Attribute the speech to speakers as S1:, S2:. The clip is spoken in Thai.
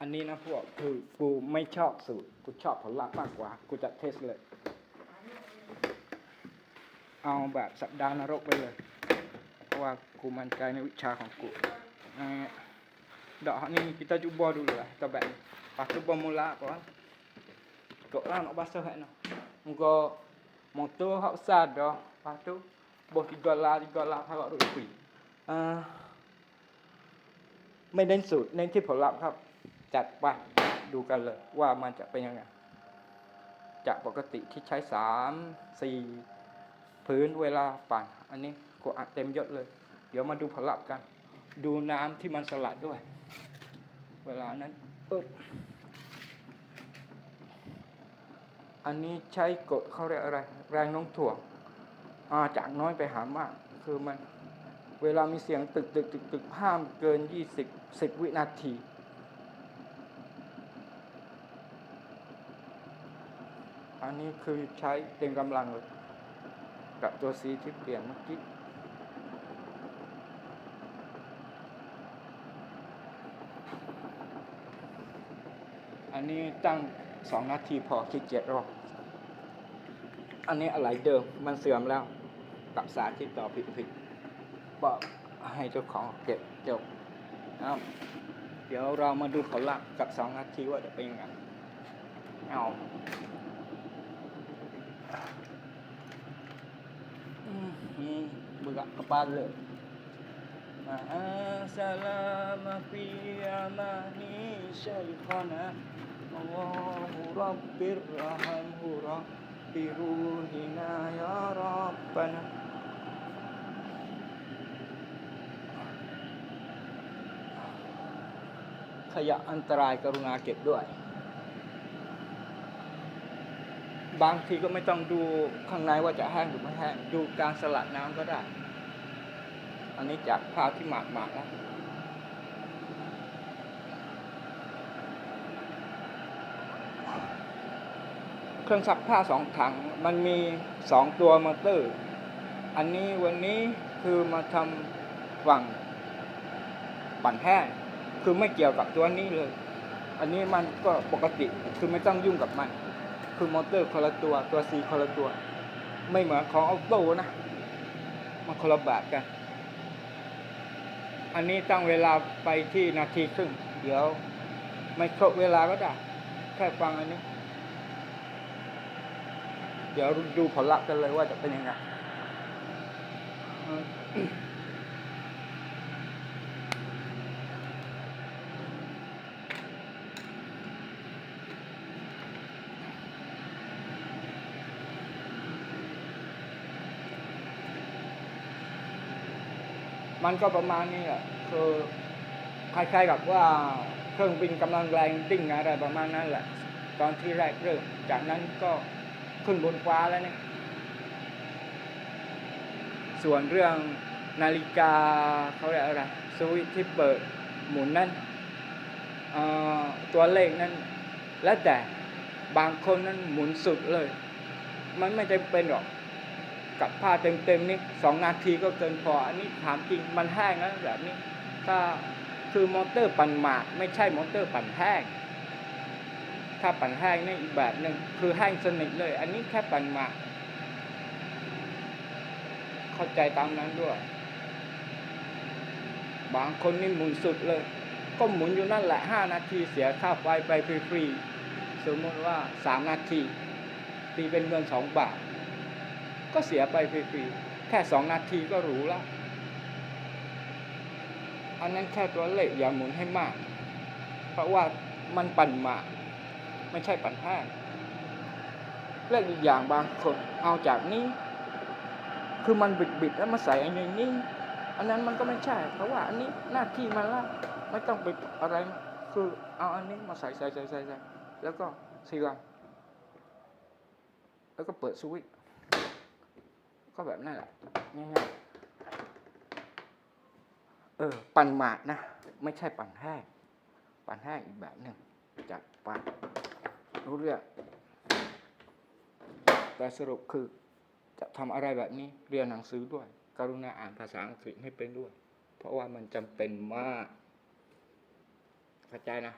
S1: อันนี้นะพวกคือกูไม่ชอบสูตรกูชอบผลลัพธ์มากกว่า กูจะเทสเลย เอาแบบสัปดาห์นรกไปเลย เพราะว่ากูมั่นใจในวิชาของกู eh, Dak ni kita cuba dulu lah Kita baik Lepas tu bermula apa Kok lah nak basuh kat no Muka motor hak besar dah Lepas tu Bos tiga lah tiga lah Harap duk free อ่าไม่เน้นสูตรเน้นที่ผลลัพธ์ครับ จัดไปดูกันเลยว่ามันจะเป็นยังไงจากปกติที่ใช้สามสี่พื้นเวลาปั่นอันนี้กูอัดเต็มยศเลย เดี๋ยวมาดูผลลัพธ์กัน ดูน้ำที่มันสลัดด้วย เวลานั้นปึ๊บอันนี้ใช้กดเขาเรียกอะไร แรงโน้มถ่วงอาจากน้อยไปหามาก คือมัน เวลามีเสียงตึกตึกตึกตึกห้ามเกินยี่สิบสิบวินาที อันนี้คือใช้เต็มกำลังเลยกับตัวสีที่เปลี่ยนเมื่อกี้อันนี้ตั้งสองนาทีพอขี้เกียจรอบอันนี้อะไรเดิมมันเสื่อมแล้วกับสารที่ต่อผิดผิดบอกให้เจ้าของเก็บจบนะครับเดี๋ยวเรามาดูผลลัพธ์กับสองนาทีว่าจะเป็นยังไงเอา อืมอืมเบื่อ kepala Ma'asalama fi amani syaikhana Allahu rabbir rahamhu rabbi ruhina ya rabbana ขยะอันตรายกรุณาเก็ บางทีก็ไม่ต้องดูข้างในว่าจะแห้งหรือไม่แห้งดูการสลัดน้ำก็ได้ อันนี้จากผ้าที่หมาดหมาดแล้วเครื่องซักผ้าสองถังมันมีสองตัวมอเตอร์ อันนี้วันนี้คือมาทำฝั่งปั่นแห้งคือไม่เกี่ยวกับตัวนี้เลย อันนี้มันก็ปกติคือไม่ต้องยุ่งกับมัน คือมอเตอร์คนละตัวตัวซีคนละตัว ไม่เหมือนของออโต้นะมันคนละแบบกัน อันนี้ตั้งเวลาไปที่นาทีครึ่ง เดี๋ยวไม่ครบเวลาก็ได้ แค่ฟังอันนี้ เดี๋ยวดูผลลัพธ์กันเลยว่าจะเป็นยังไง มันก็ประมาณนี้แหละคือคล้ายๆกับว่าเครื่องบินกำลังแรงดิ้งอะไรประมาณนั้นแหละ ตอนที่แรกเริ่มจากนั้นก็ขึ้นบนฟ้าแล้วเนี่ยส่วนเรื่องนาฬิกาเขาเรียกอะไรสวิตที่เปิดหมุนนั้นตัวเลขนั้น แล้วแต่บางคนนั้นหมุนสุดเลย มันไม่จำเป็นหรอก กับผ้าเต็มๆนี่สองนาทีก็เกินพอ อันนี้ถามจริงมันแห้งแล้วแบบนี้ ถ้าคือมอเตอร์ปั่นหมาก ไม่ใช่มอเตอร์ปั่นแห้ง ถ้าปั่นแห้งนี่อีกแบบหนึ่งคือแห้งสนิทเลย อันนี้แค่ปั่นหมาก เข้าใจตามนั้นด้วย บางคนนี่หมุนสุดเลย ก็หมุนอยู่นั่นแหละห้านาทีเสียค่าไฟไปฟรีๆสมมติว่าสามนาทีตีเป็นเงินสองบาท ก็เสียไปฟรีๆแค่สองนาทีก็รูแล้ว อันนั้นแค่ตัวเลขอย่าหมุนให้มาก เพราะว่ามันปั่นหมากไม่ใช่ปั่นแห้งเลขอีกอย่างบางคนเอาจากนี้ คือมันบิดบิดๆแล้วมาใส่อันนี้นี่อันนั้นมันก็ไม่ใช่ เพราะว่าอันนี้หน้าที่มันละไม่ต้องไปอะไรคือเอาอันนี้มาใส่ใส่ใส่ใส่แล้วก็ซีรัมแล้วก็เปิดสวิตช์ ก็แบบนั่นแหละง่ายๆเออ ปั่นหมากนะ ไม่ใช่ปั่นแห้งปั่นแห้งอีกแบบหนึ่งจัดไปรู้เรื่องแต่สรุปคือจะทำอะไรแบบนี้เรียนหนังสือด้วย กรุณาอ่านภาษาอังกฤษให้เป็นด้วย เพราะว่ามันจำเป็นมากเข้าใจนะ